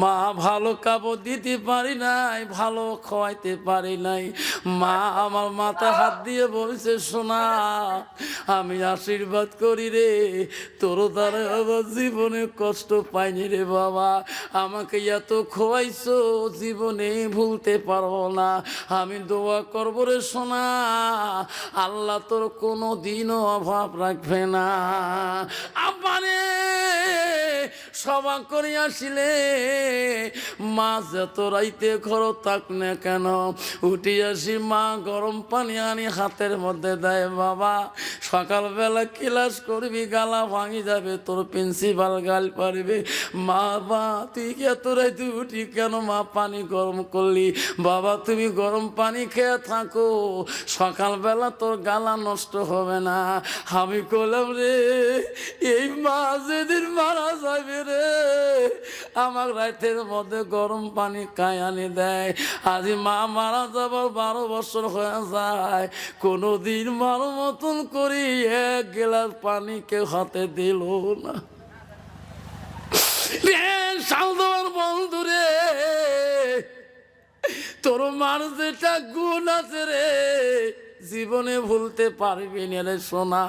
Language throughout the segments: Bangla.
মা ভালো কাপড় দিতে পারি নাই, ভালো খাওয়াইতে পারি নাই। মা আমার মাথা হাত দিয়ে বলছে শোনা আমি আশীর্বাদ করি রে, তোর দ্বারা জীবনে কষ্ট পাইনি রে বাবা। আমাকে এত খোয়াইছো, জীবনে ভুলতে পারব না। আমি দোয়া করব রে, সোনা, আল্লাহ তোর কোনো দিনও অভাব রাখবে না। আমারে সভা করে আসিলে মা যত রাইতে ঘর থাক না কেন? উঠে আসি, মা গরম পানি আনি হাতের মধ্যে দেয়, বাবা। সকালবেলা ক্লাস করবি, গালা ভাঙি যাবে, তোর প্রিন্সিপাল গাল পারবে মা, বা, তুই এত রাইতে উঠি কেন? মা, পানি গরম করলি। বাবা, তুমি গরম পানি খেয়ে থাকো। সকালবেলা তোর গালা নষ্ট হবে না। আমি করলাম রে, এই মা যেদিন মারা যাবে রে। আমার রাতের মধ্যে গরম পানি দেয়। আজ মা মারা যাবার বারো বছর হয়ে যায়। কোনো দিন মারো মতন করি এক পানি কেউ হাতে দিল না। রে সালদর বন্ধু রে, তোর মার যেটা গুণ আছে রে, জীবনে ভুলতে পারবি না রে সোনা।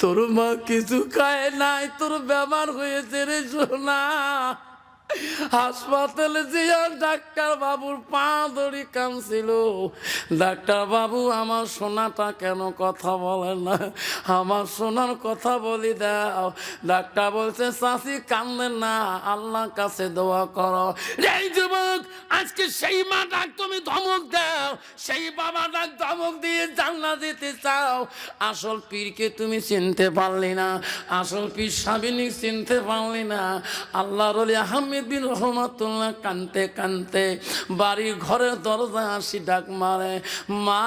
তোর মা কিছু খায় নাই তোর ব্যবহার হয়েছে রে সোনা। হাসপাতালে যে ডাক্তার বাবুর পা ধরি কামছিল। ডাক্তার বাবু, আমার সোনাটা কেন কথা বলে না? আমার সোনার কথা বলি দাও। ডাক্তার বলছে চাষি কান্দেন না, আল্লাহর কাছে দোয়া করো। এই যুবক, আজকে সেই মা ডাক তুমি ধমক দাও। সেই বাবা ডাক ধমক দিয়ে জানলা দিতে চাও। আসল পীরকে তুমি চিনতে পারলি না। আসল পীর সাবিনী চিনতে পারলি না। আল্লাহ রলি আহমেদ বিন রহমাতুল্লাহ কানতে কানতে বাড়ির ঘরের দরজা আসি ডাক মারে, মা,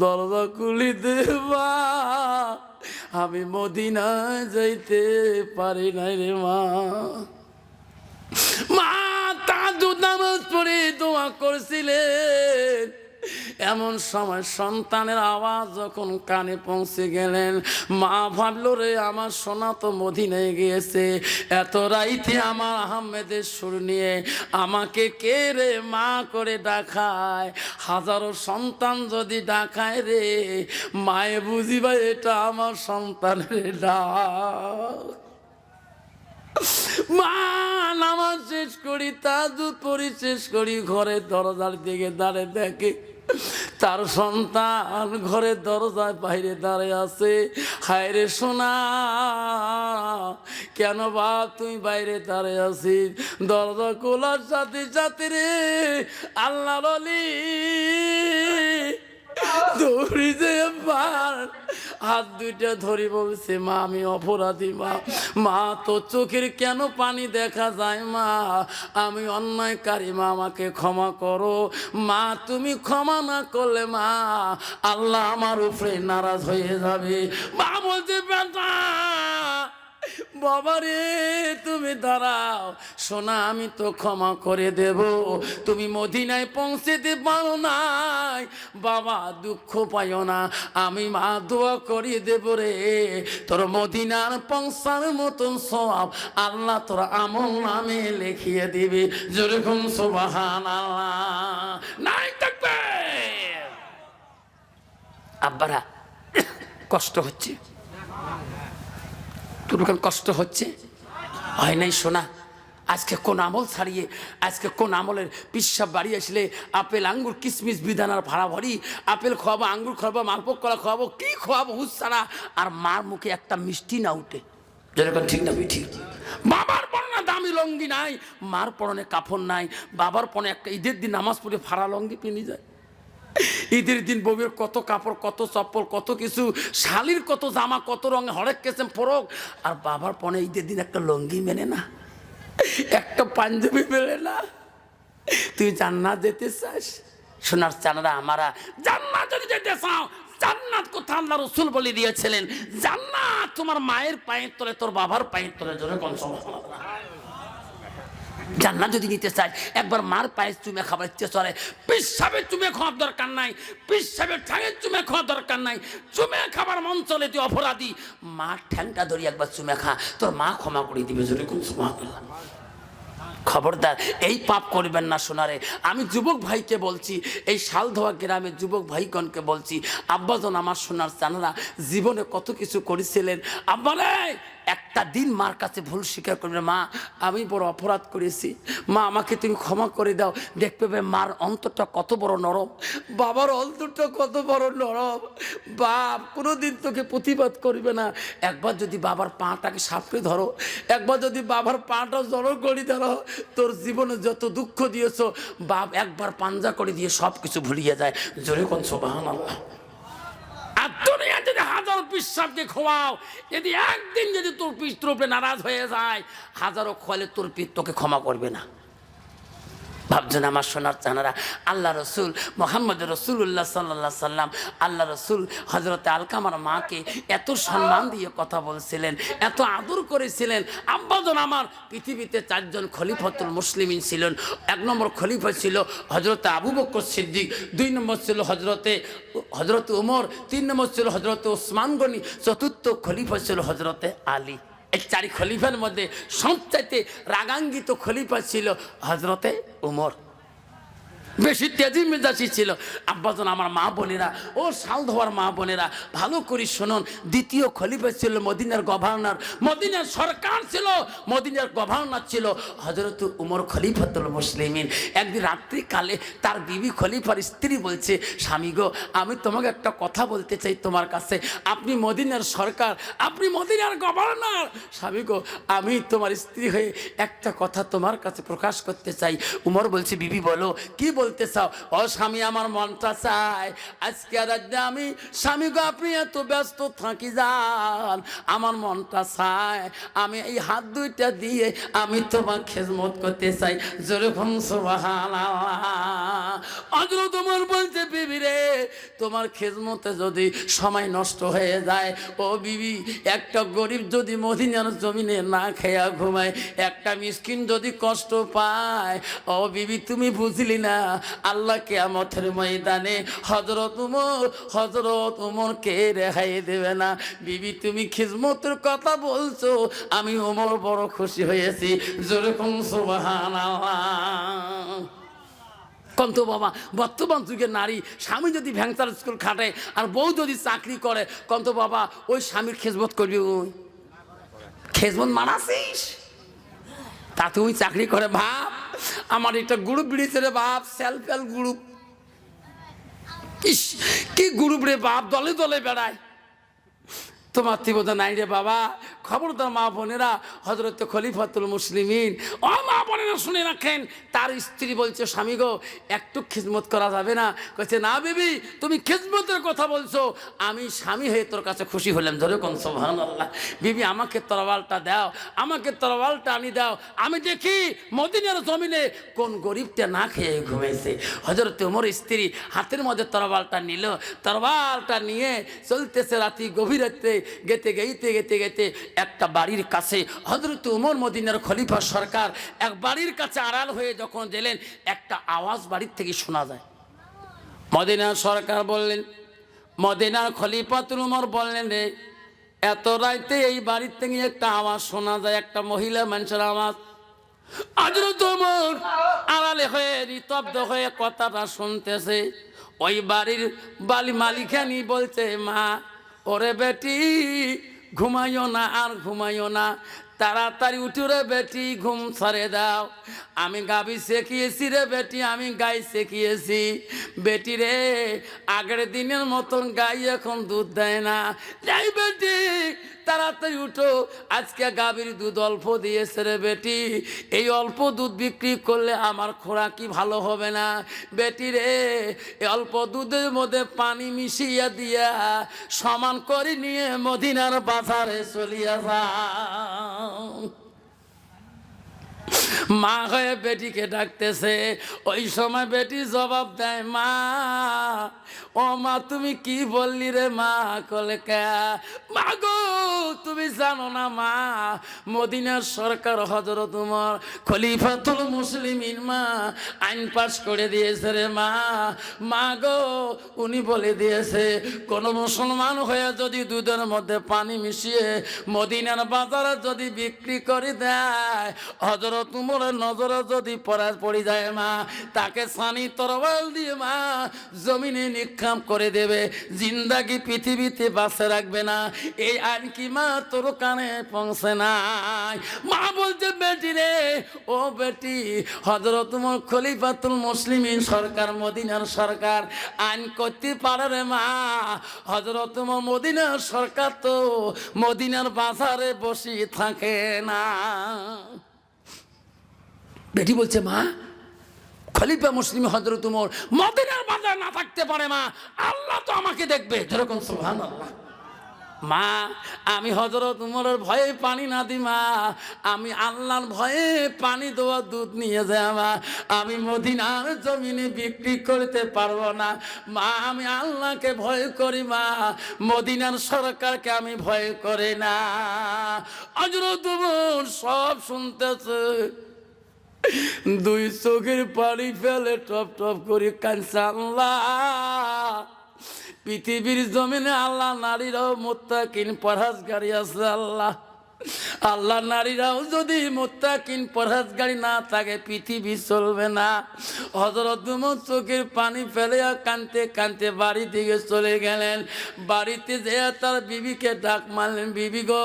দরজা খুলি দেবা, আমি মদিনা যাইতে পারি নাই রে মা। মা তাজু নামাজ পড়ে দোয়া করছিলেন। এমন সময় সন্তানের আওয়াজ যখন কানে পৌঁছে গেলেন, মা ভাবলো রে আমার সোনা তো মদিনায় গিয়েছে। এত রাইতে আমার আহমেদের সুর নিয়ে আমাকে কে রে মা করে ডাকায়? হাজারো সন্তান যদি ডাকায় রে, মায়ে বুঝিবা এটা আমার সন্তানের ডাক। মা, নামাজ শেষ করি, তাজুদ পড়ি, শেষ করি, ঘরের দরজার দিকে দাঁড়ে দেখে তার সন্তান ঘরে দরজায় বাইরে দাঁড়িয়ে আছে। হায় রে সোনা, কেন বা তুই বাইরে দাঁড়িয়ে আছিস? দরজা খোলার সাথে সাথে রে আল্লাহ রলি দৌড়ি যে এবার হাত দুইটা ধরি বলছে, মা, আমি অপরাধী, মা। মা তো চোখের কেন পানি দেখা যায়, মা? আমি অন্যায়কারী, মা, আমাকে ক্ষমা করো। মা, তুমি ক্ষমা না করলে, মা, আল্লাহ আমার উপরে নারাজ হয়ে যাবে। মা বলছে, বেটা বাবা রে তুমি দাঁড়াও। সোনা, আমি তো ক্ষমা করে দেব। তুমি মদিনায় পৌঁছেতে পারো নাই। বাবা, দুঃখ পাইও না। আমি মা দোয়া করিয়ে দেব রে। তোর মদিনার পৌঁছার মতন সব আল্লাহ তোর আমল নামে লিখিয়ে দিবে। যেরকম সোবাহান নাই থাকবে। আব্বারা, কষ্ট হচ্ছে। ওখানে কষ্ট হচ্ছে। হয় নাই শোনা আজকে কোন আমল ছাড়িয়ে, আজকে কোন আমলের পিসাব বাড়ি আসলে আপেল, আঙ্গুর, কিসমিস বিধানার ভাড়া ভরি, আপেল খাওয়াবো আঙ্গুর খাওয়াবো মালপোক কলা খোয়াবো, কি খোয়াবো হুস ছাড়া আর মার মুখে একটা মিষ্টি না উঠে। যেরকম ঠিক না ঠিক। বাবার পরনে দামি লঙ্গি নাই, মার পরনে কাফন নাই, বাবার পরনে একটা ঈদের দিন নামাজ পড়ে ফাড়া লঙ্গি পিনি যায়। ঈদের দিন বউয়ের কত কাপড়, কত চপ্পল, কত কিছু, শালির কত জামা, কত রঙে হরেক কেসেম পরক। আর বাবার পনে ঈদের দিন একটা লঙ্গি মেনে না, একটা পাঞ্জাবি মেলে না। তুই জান্নাত যেতে চাস? সোনার চানারা আমারা জান্নাত যদি যেতে চাও, জান্নাত কথা আল্লাহ রসুল বলে দিয়েছিলেন? জান্নাত তোমার মায়ের পায়ের তলে, তোর বাবার পায়ের তলে, জোরে কোন সমস্যা জান্নাত যদি নিতে চাই একবার মার পায়ে চুমে খাবার ইচ্ছে চলে। পিসাবের চুমে খাওয়ার দরকার নাই পিসাবের ঠ্যাঙের চুমে খাওয়ার দরকার নাই। চুমে খাবার মন চলে তুই অপরাধী। মার ঠ্যাংটা ধরি একবার চুমে খা, তোর মা ক্ষমা করে দিবে যদি কোন খবরদার, এই পাপ করবেন না সোনারে। আমি যুবক ভাইকে বলছি, এই শালধোয়া গ্রামের যুবক ভাইগণকে বলছি, আব্বাজন আমার সোনার চানারা, জীবনে কত কিছু করেছিলেন? আব্বা রে একটা দিন মার কাছে ভুল স্বীকার করবে, মা, আমি বড় অপরাধ করেছি। মা, আমাকে তুমি ক্ষমা করে দাও। দেখবে মার অন্তরটা কত বড় নরম। বাবার অন্তরটা কত বড় নরম। বাপ, কোনোদিন তোকে প্রতিবাদ করবে না। একবার যদি বাবার পাটাকে সাপড়ে ধরো, একবার যদি বাবার পাটা জড়ো করে ধরো, তোর জীবনে যত দুঃখ দিয়েছ, বাপ একবার পাঞ্জা করে দিয়ে সব কিছু ভুলিয়ে যায়। জোরে কোন সোবাহান আল্লাহ দুনিয়া পিসাবকে খোয়াও। যদি একদিন যদি তোর পিস তোর নারাজ হয়ে যায়, হাজারো খোয়ালে তোর পিত তোকে ক্ষমা করবে না। ভাবছেন আমার সোনার চানারা আল্লাহ রসুল, মোহাম্মদ রসুল্লাহ সাল্লাহ সাল্লাম আল্লাহ রসুল হজরত আলকামার মাকে এত সম্মান দিয়ে কথা বলছিলেন, এত আদর করেছিলেন। আব্বাজন আমার পৃথিবীতে চারজন খলিফতুল মুসলিমিন ছিলেন। এক নম্বর খলিফা ছিল হজরত আবু বকর সিদ্দিক, দুই নম্বর ছিল হজরতে হজরত উমর, তিন নম্বর ছিল হজরত ওসমান গনি, চতুর্থ খলিফা ছিল হজরতে আলী। এই চারি খলিফার মধ্যে সবচাইতে রাগাঙ্গিত খলিফা ছিল হজরতে উমর। বেশি তেজি মেজাজি ছিল। আব্বাজন আমার মা বোনেরা, ও শাল ধোয়ার মা বোনেরা, ভালো করে শুনুন, দ্বিতীয় খলিফা ছিল মদিনার গভর্নর। মদিনার সরকার ছিল, মদিনার গভর্নর ছিল। হজরত উমর খলিফাতুল মুসলিমিন, একদিন রাত্রিকালে তার বিবি খলিফার স্ত্রী বলছে, স্বামী গো, আমি তোমাকে একটা কথা বলতে চাই তোমার কাছে। আপনি মদিনার সরকার, আপনি মদিনার গভর্নর। স্বামী গো, আমি তোমার স্ত্রী হয়ে একটা কথা তোমার কাছে প্রকাশ করতে চাই। উমর বলছে, বিবি বলো, কি বলতে চাও ও স্বামী, আমার মনটা চায় আজকে রাজ্যে আমি, স্বামী গো, আপনি এত ব্যস্ত থাকি যান। আমার মনটা চায় আমি এই হাত দুইটা দিয়ে আমি তোমার খেজমত করতে চাই। যেরকম অজর তোমার বলছে, বিবি রে, তোমার খেজমতে যদি সময় নষ্ট হয়ে যায়, ও বিবি, একটা গরিব যদি মদিনার জমিনে না খেয়া ঘুমায়, একটা মিসকিন যদি কষ্ট পায়, ও বিবি, তুমি বুঝলি না আল্লাহ কেয়ামতের ময়দানে হজরত উমর হজরত উমরকে রেহাই দেবে না? বিবি, তুমি খিজমতের কথা বলছো, আমি উমর বড় খুশি হয়েছি। যেরকম সুবাহান কন্ত বাবা, বর্তমান যুগের নারী স্বামী যদি ভ্যাংচার স্কুল খাটে আর বউ যদি চাকরি করে কন্ত বাবা, ওই স্বামীর খেজমত করবি ওই। খেজমত মানাসিস? তা তুমি চাকরি করে ভাব। আমার একটা গ্রুপ বেরিয়েছে রে বাপ সেলফ হেল্প গ্রুপ ইস, কি গ্রুপ রে বাপ, দলে দলে বেড়ায়। তোমার তীব্রতা নাই রে বাবা খবরদার মা বোনেরা হজরত খলিফাতুল মুসলিমিন, ও মা বোনেরা শুনে রাখেন, তার স্ত্রী বলছে, স্বামী গো, একটু খিদমত করা যাবে না। কইছে, না বিবি, তুমি খিদমতের কথা বলছো। আমি স্বামী হয়ে তোর কাছে খুশি হলাম। ধরে কোন সোহান আল্লাহ বিবি, আমাকে তরওয়ালটা দাও, আমাকে তরওয়ালটা আনি দাও। আমি দেখি মদিনার জমিনে কোন গরিবটা না খেয়ে ঘুমিয়েছে হজরত উমর স্ত্রী হাতের মধ্যে তরওয়ালটা নিল। তরওয়ালটা নিয়ে চলতেছে রাতি গভীর গেতে গেইতে, গেতে গেতে একটা বাড়ির কাছে হজরত উমর মদিনার খলিফা সরকার এক বাড়ির কাছে আড়াল হয়ে যখন গেলেন, একটা আওয়াজ বাড়ির থেকে শোনা যায়। মদিনার সরকার বললেন মদিনার খলিফাতুল উমর বললেন রে, এত রাইতে এই বাড়ির থেকে একটা আওয়াজ শোনা যায়, একটা মহিলা মানুষের আওয়াজ। আজর আড়ালে হয়ে নিতব্ধ হয়ে কথাটা শুনতেছে। ওই বাড়ির বালি মালিকানি বলছে, মা, ওরে বেটি ঘুমাইও না আর ঘুমাইও না। তাড়াতাড়ি উঠে রে বেটি, ঘুম সরে দাও। আমি গাবি শেখিয়েছি রে বেটি, আমি গাই শেখিয়েছি। বেটি রে, আগের দিনের মতন গাই এখন দুধ দেয় না। যাই বেটি, তাড়াতাড়ি উঠো। আজকে গাভীর দুধ অল্প দিয়েছে রে বেটি। এই অল্প দুধ বিক্রি করলে আমার খোরাকি ভালো হবে না? বেটি রে অল্প দুধের মধ্যে পানি মিশিয়ে দিয়া সমান করে নিয়ে মদিনার বাজারে চলিয়া যাও মা হয়ে বেটিকে ডাকতেছে। ওই সময় বেটি জবাব দেয়, মা, ও মা, তুমি কি বললি রে মা? কলে মা গো, তুমি জানো না মা, মদিনার সরকার হজরত তোমার খলিফাতুল মুসলিমিন মা, আইন পাস করে দিয়েছে রে মা। মা গো, উনি বলে দিয়েছে, কোন মুসলমান হয়ে যদি দুধের মধ্যে পানি মিশিয়ে মদিনার বাজারে যদি বিক্রি করে দেয় হজরত উমরের নজরে যদি পড়া পড়ে যায় মা তাকে সানি তরবাল দিয়ে মা জমিনে নিক্ষাম করে দেবে, জিন্দাগি পৃথিবীতে বাসে রাখবে না। এই আইন কি মা তোর কানে পৌঁছে নাই? মা বলছে, বেটি রে, ও বেটি হজরত খলিফাতুল মুসলিমিন সরকার, মদিনার সরকার, আইন করতে পারে রে মা। হজরত মদিনার সরকার তো মদিনার বাজারে বসে থাকে না। বেটি বলছে, মা, খলিফা মুসলিম হজরত উমর মদিনার বাজার না থাকতে পারে, মা। আল্লাহ তো আমাকে দেখবে। যেরকম সুহান আল্লাহ মা, আমি হজরত উমরের ভয়ে পানি না দি মা। আমি আল্লাহর ভয়ে পানি দেওয়া দুধ নিয়ে যাই মা। আমি মদিনার জমিনে বিক্রি করতে পারব না। মা, আমি আল্লাহকে ভয় করি, মা। মদিনার সরকারকে আমি ভয় করি না। হজরত উমর সব শুনতেছে। দুই চোখের পানি ফেলে টপ টপ করে কাঁদছে আল্লাহ। পৃথিবীর জমিনে আল্লাহ, নারীরাও মোত্তাকিন পরহাজগারি আছে আল্লাহ। আল্লাহ নারীরাও যদি মোত্তাকিন পরহাজগারি না থাকে, পৃথিবী চলবে না। হজরত চোখের পানি ফেলে কানতে কানতে বাড়ি দিকে চলে গেলেন। বাড়িতে যেয়ে তার বিবিকে ডাক মারলেন, বিবি গো,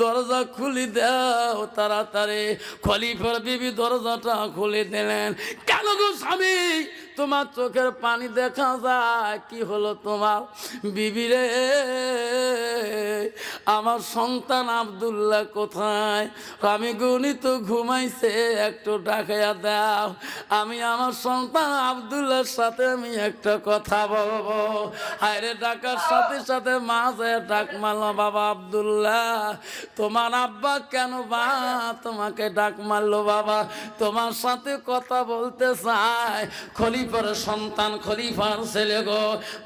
দরজা খুলে দাও তাড়াতাড়ি। খলিফার বিবি দরজাটা খুলে দিলেন। কেন গো স্বামী তোমার চোখের পানি দেখা যায়। কি হলো তোমার? বিবি রে, আমার সন্তান আবদুল্লাহ কোথায়? আমি গণিত ঘুমাইছে, একটু ডাকাইয়া দাও। আমি আমার সন্তান আবদুল্লাহর সাথে আমি একটা কথা বলব। আরে ডাকার সাথে সাথে মা যায় ডাক মারলো বাবা আবদুল্লাহ, তোমার আব্বা কেন বা? তোমাকে ডাক মারলো বাবা। তোমার সাথে কথা বলতে চায়। খলিফার সন্তান খলিফার ছেলে গো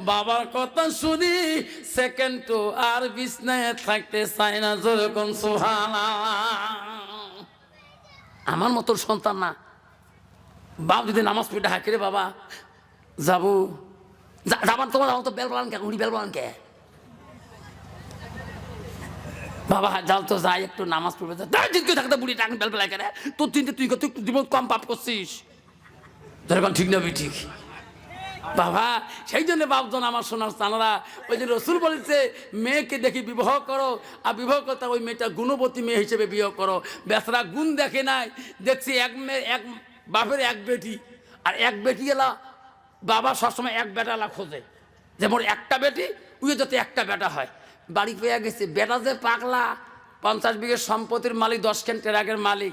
বাবার কথা শুনি সেকেন্ড তো আর বিছনায় থাকতে চায় না যেরকম সুহানা আমার মতো সন্তান না বাপ যদি নামাজ পড়ে হাঁকে রে বাবা যাব যাবার তোমার আমার তো বেল বলান কে উনি বেল বলান কে বাবা যাও তো যাই একটু নামাজ পড়বে থাকতে বুড়ি টাকা বেল বেলা কেন তোর তিনটে তুই তুই জীবন কম পাপ করছিস যেরকম ঠিক না ঠিক। বাবা, সেই জন্য বাপজন আমার সোনার স্থানরা ওই যে রসুল বলেছে, মেয়েকে দেখি বিবাহ করো, আর বিবাহ করতে ওই মেয়েটা গুণবতী মেয়ে হিসেবে বিবাহ করো। বেসরা গুণ দেখে নাই, দেখছি এক মেয়ে, এক বাপের এক বেটি। আর এক বেটি এলা বাবা সবসময় এক বেটালা খোঁজে। যেমন একটা বেটি উয়ে যাতে একটা বেটা হয়। বাড়ি পেয়ে গেছে, বেটা যে পাগলা, পঞ্চাশ বিঘের সম্পত্তির মালিক, দশ খান ট্রাকের মালিক।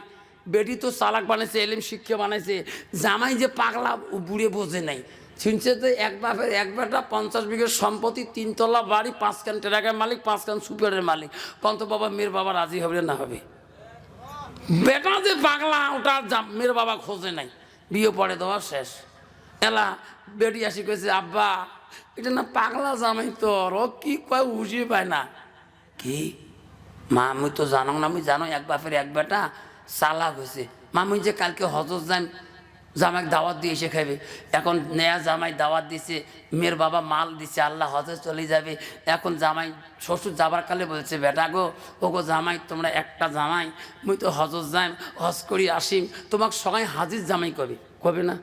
বেটি তো চালাক বানাইছে, এলিম শিক্ষা বানাইছে। জামাই যে পাগলা বুড়ে বোঝে নাই। শুনছে যে এক বাপের, এক বেটা পঞ্চাশ বিঘের সম্পত্তি, তিনতলা বাড়ি, পাঁচ খান ট্রাকের মালিক, পাঁচ খান সুপারের মালিক। কন্ত বাবা, মেয়ের বাবা রাজি হবে না হবে? বেটা যে পাগলা, ওটা মেয়ের বাবা খোঁজে নাই। বিয়ে পড়ে দেওয়া শেষ। এলা, বেটি আসি কয়েছে আব্বা, এটা না পাগলা জামাই তো ও কি কয় বুঝিয়ে পায় না? কি? মা, আমি তো জানো না, আমি জানো, এক বাপের এক বেটা চালাক হয়েছে। মামি যে কালকে হজর যান জামাই দাওয়াত দিয়ে এসে খাবে এখন নেয়া জামাই দাওয়াত দিছে, মেয়ের বাবা মাল দিছে, আল্লাহ হজে চলে যাবে। এখন জামাই শ্বশুর যাবার কালে বলছে, বেটা গো ও গো জামাই, তোমরা একটা জামাই, মুই তো হজর যাই হজ করি আসিম। তোমাকে সবাই হাজির জামাই কবে? কবে না?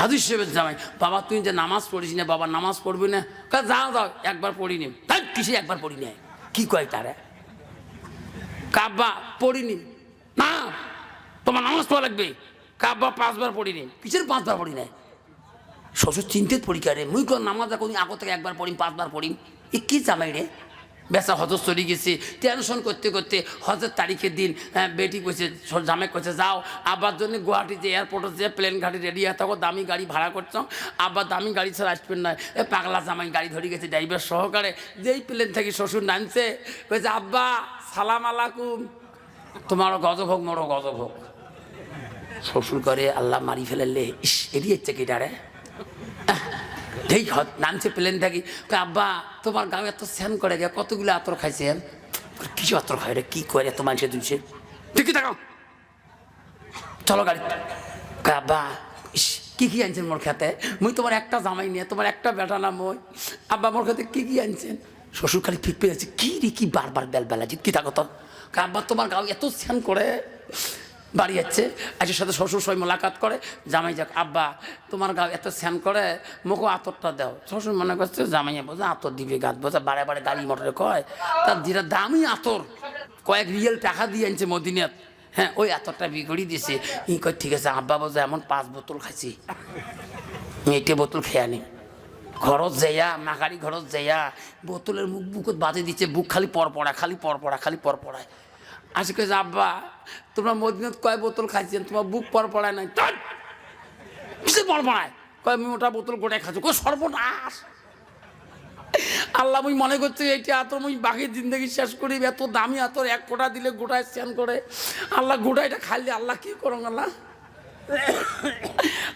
হাজির সাহেবের জামাই। বাবা, তুই যে নামাজ পড়িস না, বাবা, নামাজ পড়বি না? যাও যাও, একবার পড়িনি তাই কিসে একবার পড়ি না কি কয় তারা? কাব্বা পড়িনি না তোমার নামাজ পড়া লাগবে। কাব্বা পাঁচবার পড়িনি কিসের পাঁচবার পড়ি নাই শ্বশুর চিন্তিত পড়ি কে রে। মুই কোন নামাজ কোন আগো থেকে একবার পড়িম পাঁচবার পড়িম। এ কী জামাই রে? বেসা হজর চলে গেছে। টেনশন করতে করতে হজের তারিখের দিন হ্যাঁ, বেটি কইছে জামাই কইছে যাও। আবার জন্য গুয়াহাটি যে এয়ারপোর্টে যে প্লেন ঘাটি রেডি হয়ে থাকো দামি গাড়ি ভাড়া করছ। আবার দামি গাড়ি ছাড়া আসবেন না। এ পাগলা জামাই গাড়ি ধরে গেছে ড্রাইভার সহকারে। যেই প্লেন থেকে শ্বশুর নামছে কইছে আব্বা সালাম আলাকুম তোমারও গজভোগ মোরও গজভোগ শ্বশুর করে আল্লাহ মারি ফেলেলে ইস এড়িয়ে কি ডারে এই হত নামছে প্লেন থাকি। আব্বা, তোমার গাঁয়ে এত স্যান করে গে কতগুলো আতর খাইছেন কিছু আতর খাই রে, কি করে এত মানুষের দুইছে? ঠিকই থাকাও চলো গাড়ি। আব্বা, ইস, কি কি আনছেন মোর খেতে? মুই তোমার একটা জামাই নিয়ে, তোমার একটা বেটা না মই। আব্বা, মোর খেতে কি কি আনছেন? শ্বশুর খালি ফিক পেয়ে আছে কি রে, কি বারবার বেল বেলা কি থাকো তো। আব্বা তোমার গাও এত স্যান করে বাড়ি যাচ্ছে আজের সাথে শ্বশুর সবাই মোলাকাত করে। জামাই যাক, আব্বা, তোমার গাও এত স্যান করে মুখো আতরটা দাও। শ্বশুর মনে করছে, জামাই বোঝা, আতর দিবে গাছ বোঝা, বারে বারে গাড়ি মোটরে কয়, তার যেটা দামি আতর, কয়েক রিয়েল টাকা দিয়ে আনছে মদিনাত। হ্যাঁ ওই আতরটা বিগড়ি দিছে। ই কয়, ঠিক আছে, আব্বা বোঝা, এমন পাঁচ বোতল খাইছি। মেয়েটে বোতল খেয়া নি। ঘরত যাইয়া মাকারি ঘরত যাইয়া, বোতলের মুখ বুকত বাজে দিচ্ছে বুক খালি পড়া খালি পড়া খালি পড়ায় আসে কে আব্বা, তোমরা মদিনাত কয় বোতল খাইছেন? তোমার বুক পড়ায় নাই! কিসে পড়ায় কয়, আমি ওটা বোতল গোটায় খাচ্ছ কই সর্বনাশ! আল্লাহ মুই মনে করছি, এইটা আতর মুই বাকি জিন্দগি শেষ করি, এত দামি আতর এক কোটা দিলে গোটায় স্যান করে। আল্লাহ গোটাইটা খাইলে আল্লাহ কি করো আল্লাহ?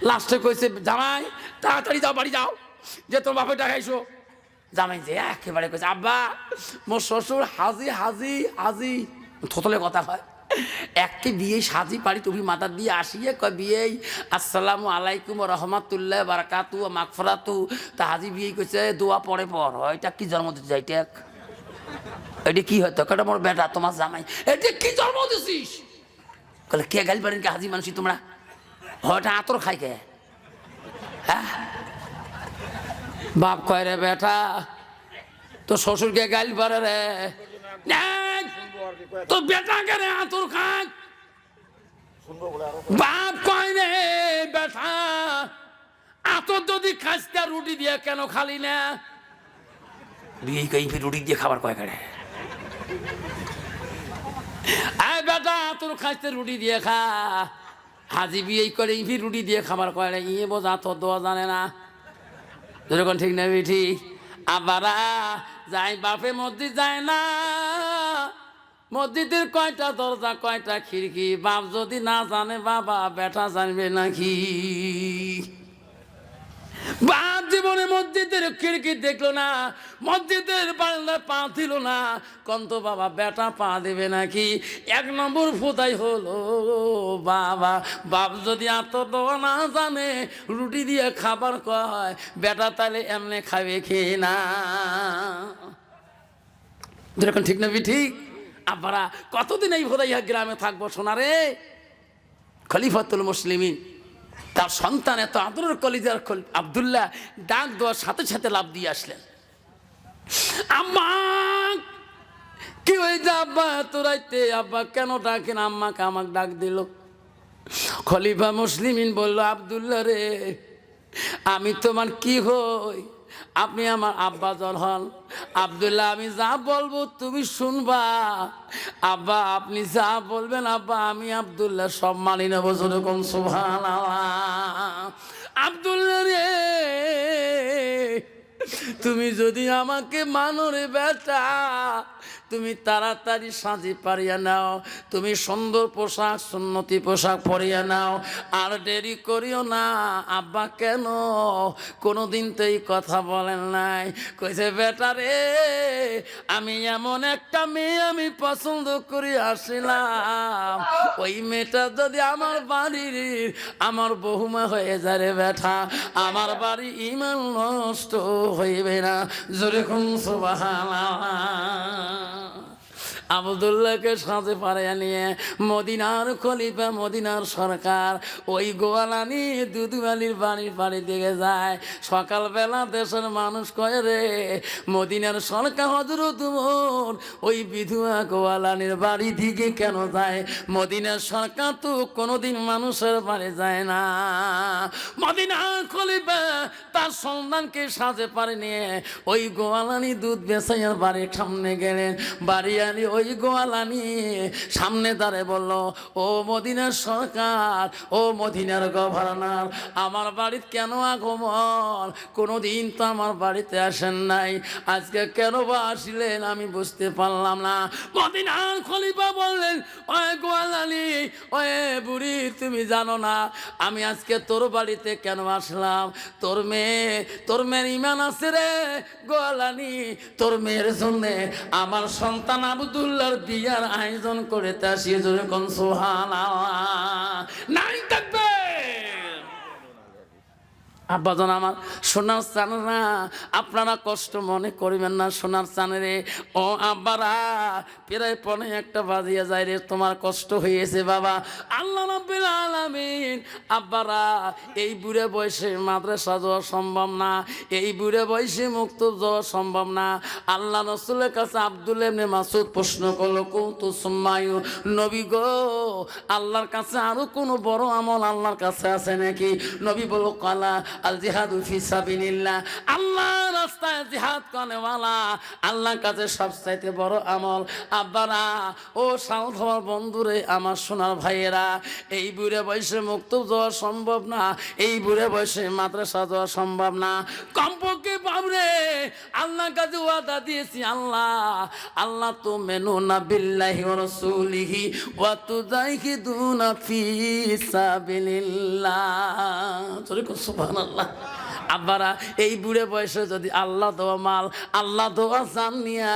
লাস্টে কইছে, জামাই, তাড়াতাড়ি যাও, বাড়ি যাও। যে তোর বাপে টাকাইছো জামাই যে একেবারে কইছে, আব্বা, মোর শ্বশুর হাজি হাজি হাজি। থতলে কথা হয় এককে বিয়ে সাজি পারি, তুমি মাথা দিয়ে আসিয়ে কয় বিয়ে আসসালামু আলাইকুম রহমাতুল্লাহ বারাকাতু মাকফরাতু তা হাজি বিয়ে কইছে, দোয়া পরে পর, এটা কি জন্ম দিতে এটা এটা কি হয়তো কটা মোর বেটা, তোমার জামাই। এটা কি জন্ম দিছিস? কে গালি পারেন কে হাজি মানুষ তোমরা? হয়টা আতর খাই কে? হ্যাঁ? বাপ কয় রে বেটা তো শ্বশুরকে গাইল পারে রে। তো বেটা কে রে আতর খায় বাপ কয় রে বেটা আতর যদি খাসতে রুটি দিয়ে কেন খালি না? বিয়ে কই রুটি দিয়ে খাবার কয় করে? আয় বেটা তোর খাইতে রুটি দিয়ে খা। হাজি বিয়ে করে ইভি রুটি দিয়ে খাবার করে ইয়ে বোঝা তো দোয়া জানে না। যেরকম ঠিক না ঠিক আবারা যাই বাপে মসজিদ যায় না। মসজিদের কয়টা দরজা, কয়টা খিড়কি? বাপ যদি না জানে, বাবা বেটা জানবে নাকি? বাপ জীবনে মসজিদের খিড়কি দেখল না, মসজিদের বারান্দা পা দিল না। কন্ত বাবা, বেটা পা দেবে নাকি? এক নম্বর ফুতাই হলো বাবা। বাপ যদি এত দেওয়া না জানে, রুটি দিয়ে খাবার কয়, বেটা তাহলে এমনি খাবে খেয়ে না? যেরকম ঠিক না ঠিক? আব্বারা, কতদিন এই ভোদাইয়া গ্রামে থাকব সোনারে খলিফাতুল মুসলিমিন। তার সন্তান এত আদরের কলিজার আবদুল্লাহ ডাক দেওয়ার সাথে সাথে লাভ দিয়ে আসলেন। আম্মা, কি হয়েছে আব্বা? তোরাইতে রাইতে আব্বা কেন ডাকেন? আম্মাকে আমাকে ডাক দিল। খলিফা মুসলিমিন বলল আবদুল্লা রে, আমি তোমার কি হই? আপনি আমার আব্বা জল হন আবদুল্লাহ, আমি যা বলব তুমি শুনবা। আব্বা, আপনি যা বলবেন আব্বা, আমি আবদুল্লাহ সব মানি নেব যেরকম সুভান আব্দুল্লাহ রে, তুমি যদি আমাকে মানো রে বেটা তুমি তাড়াতাড়ি সাজি পারিয়া নাও। তুমি সুন্দর পোশাক, সুন্নতি পোশাক পরিয়া নাও। আর দেরি করিও না, আব্বা কেন? কোনোদিন তো এই কথা বলেন নাই। কইছে, বেটা রে, আমি এমন একটা মেয়ে আমি পছন্দ করে আসিলাম। ওই মেয়েটা যদি আমার বাড়ির, আমার বহুমা হয়ে যায় রে বেটা। আমার বাড়ি ইমান নষ্ট হইবে না। জোরে খুন আবদুল্লাহকে সাথে পারে নিয়ে মদিনার খলিফা, মদিনার সরকার, ওই গোয়ালানি দুধুয়ালির বাড়ির বাড়ি দিকে যায়। সকালবেলা দেশের মানুষ কয়ে রে, মদিনার সরকার হজরত উমর, ওই বিধুয়া গোয়ালানির বাড়ি দিকে কেন যায়? মদিনার সরকার তো কোনোদিন মানুষের বাড়ি যায় না। মদিনার খলিফা তার সন্তানকে সাজে পারে নিয়ে ওই গোয়ালানি দুধ বেসাইয়ার বাড়ির সামনে গেলেন। বাড়ি আনি ওই গোয়ালানি সামনে দাঁড়ে বলল, ও মদিনার সরকার, ও মদিনার গভর্নর, আমার বাড়িতে কেন আগমন? কোনোদিন তো আমার বাড়িতে আসেন নাই। আজকে কেন বা আসিলেন আমি বুঝতে পারলাম না। মদিনার খলিফা বললেন, ওই গোয়ালানি ওয়ে বুড়ি, তুমি জানো না, আমি আজকে তোর বাড়িতে কেন আসলাম? তোর মেয়ে, তোর মেয়ের ইমান আছে রে গোয়ালানি, তোর মেয়ের জন্য আমার সন্তান আবদুল্লার বিয়ার আয়োজন করে তা সে যখন সোহান আব্বাজন আমার সোনার চানেরা আপনারা কষ্ট মনে করিবেন না, সোনার চানেরে। ও আব্বারা, প্রায় পনে একটা বাজিয়ে যায় রে, তোমার কষ্ট হয়েছে বাবা। আল্লাহ রাব্বিল আলামিন, আব্বারা, এই বুড়ে বয়সে মাদ্রাসা যাওয়া সম্ভব না, এই বুড়ে বয়সে মুক্ত যাওয়া সম্ভব না। আল্লাহ রসুলের কাছে আব্দুল এমনি মাসুদ প্রশ্ন করল কৌতু সুম্মায়ু? নবী গো, আল্লাহর কাছে আরও কোনো বড় আমল আল্লাহর কাছে আছে নাকি? নবী বলো কালা আল জিহাদু ফি সাবিলিল্লাহ। আল্লাহ রাস্তায় জিহাদ করেওয়ালা আল্লাহর কাছে সবচাইতে বড় আমল। আব্বারা, ও সাউথ হওয়ার বন্ধুরে, আমার সোনার ভাইয়েরা, এই বুড়ে বয়সে মুক্ত যাওয়া সম্ভব না, এই বুড়ে বয়সে মাদ্রাসা যাওয়া সম্ভব না। কমপক্ষে বাবরে, আল্লাহর কাছে ওয়াদা দিয়েছি, আল্লাহ আল্লাহ তো মেনু না বিল্লাহি ওয়া রাসূলিহি, ওয়া তুজাহিদুনা ফি সাবিলিল্লাহ। জোরে কর সুবহানাল্লাহ আব্বারা, এই বুড়ে বয়সে যদি আল্লাহ দেওয়া মাল, আল্লাহ দেওয়া জান নিয়া,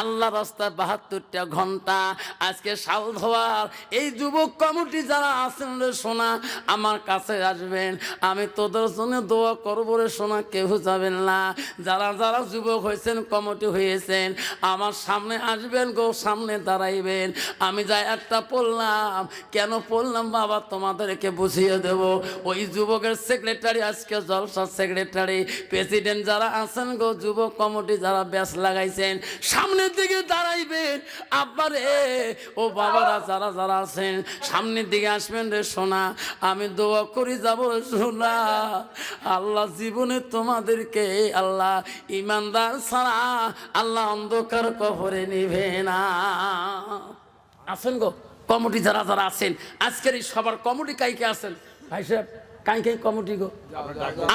আল্লাহ রাস্তায় বাহাত্তরটা ঘণ্টা, আজকে শাল ধোয়ার এই যুবক কমিটি যারা আছেন রে সোনা, আমার কাছে আসবেন, আমি তোদের জন্য দোয়া করব রে সোনা কেউ যাবেন না। যারা যারা যুবক হয়েছেন, কমিটি হয়েছেন, আমার সামনে আসবেন গো, সামনে দাঁড়াইবেন। আমি যাই একটা পড়লাম, কেন পড়লাম বাবা, তোমাদেরকে বুঝিয়ে দেব। ওই যুবকের সেক্রেটারি আজকে জলসা সেক্রেটারি প্রেসিডেন্ট যারা আছেন গো, যুবক কমিটি যারা ব্যাস লাগাইছেন, সামনের দিকে দাঁড়াইবেন। আব্বারে, ও বাবারা যারা যারা আছেন, সামনের দিকে আসবেন রে সোনা, আমি দোয়া করি যাব সোনা। আল্লাহ জীবনে তোমাদেরকে, আল্লাহ ইমানদার ছাড়া আল্লাহ অন্ধকার কবরে নিবে না। আছেন গো, কমিটি যারা যারা আছেন, আজকের এই সবার কমিটি কাইকে আছেন? ভাই সাহেব কাই কাই কমিটি গো।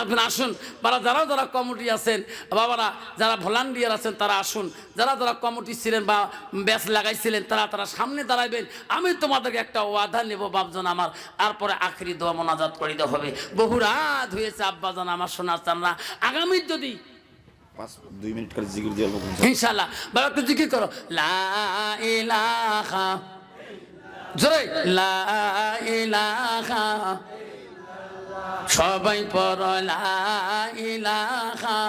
আপনি আসুন বারা যারা যারা কমিটি আছেন বাবারা যারা ভলান্টিয়ার আছেন তারা আসুন। যারা যারা কমিটি ছিলেন বা ব্যাস লাগাইছিলেন তারা তারা সামনে দাঁড়াবেন আমি তোমাদেরকে একটা ওয়াদা নেব বাপজন আমার তারপরে আখরি দোয়া মোনাজাত করিতে হবে। বহু রাত হয়েছে আব্বাজান আমার শোনার চান্না আগামী যদি দুই মিনিট করে জিকির দিয়ে অল্প করে। ইনশাল্লাহ বাবা একটু জিকির করো। লা ইলাহা জোরে। লা ইলাহা সবাই পর লা ইলাহা।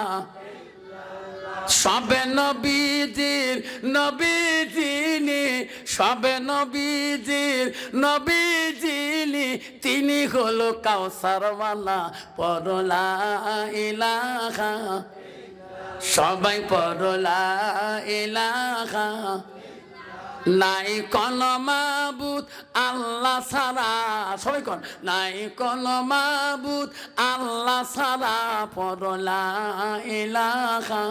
সবে নবীজির নবীজিনি, সবে নবীজির নবীজিনি, তিনি হলো কাউসারওয়ালা। পরলা ইলাহা। সবাই পড়লা এলাকা নাই কোন মাবুদ আল্লাহ সারা সবাই কন, নাই কোন মাবুদ আল্লাহ সারা পরলা এলাকা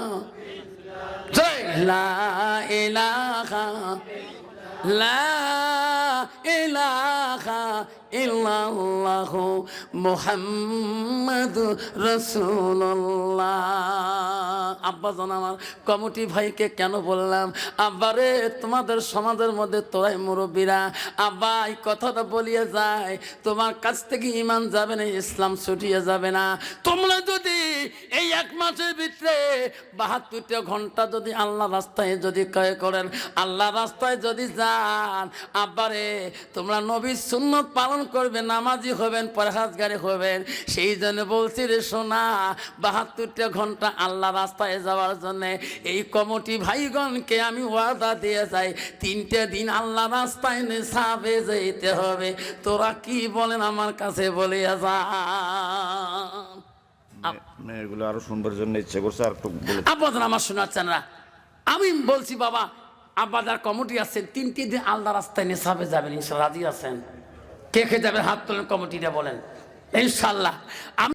লা এলাকা লা ইলাহা ইল্লাল্লাহ মুহাম্মাদুর রাসূলুল্লাহ। আব্বা আমার কমিটি ভাইকে কেন বললাম? আব্বারে তোমাদের সমাজের মধ্যে তোরাই মুরব্বীরা। আব্বা, এই কথাটা বলিয়ে যায়, তোমার কাছ থেকে ইমান যাবে না, ইসলাম ছুটিয়ে যাবে না। তোমরা যদি এই এক মাসের ভিতরে বাহাত্তরটা ঘণ্টা যদি আল্লাহ রাস্তায় যদি কয় করেন আল্লাহ রাস্তায় যদি যান আব্বারে তোমরা নবীর সুন্নত পালন করবে নামাজি হবেন পরহাজগারে হবেন সেই জন্য বলছি রে সোনা বাহাত্তরটা ঘণ্টা আল্লাহ রাস্তায় যাওয়ার জন্য এই কমিটি ভাইগণকে আমি ওয়াদা দিয়ে যাই তিনটে দিন আল্লাহ রাস্তায় নেশাবে যেতে হবে। তোরা কি বলেন আমার কাছে বলে যা। মেয়েগুলো আরও সুন্দর জন্য ইচ্ছে করছে আর একটু বলে আমার শোনাচ্ছেন না। আমি বলছি বাবা আব্বাদার কমিটি আছেন তিনটি দিন আল্লাহ রাস্তায় নেশাবে যাবেন ইনশাল্লাহ রাজি আছেন? কে কে যাবেন হাত তোলেন কমিটিটা বলেন? ইনশাল্লাহ।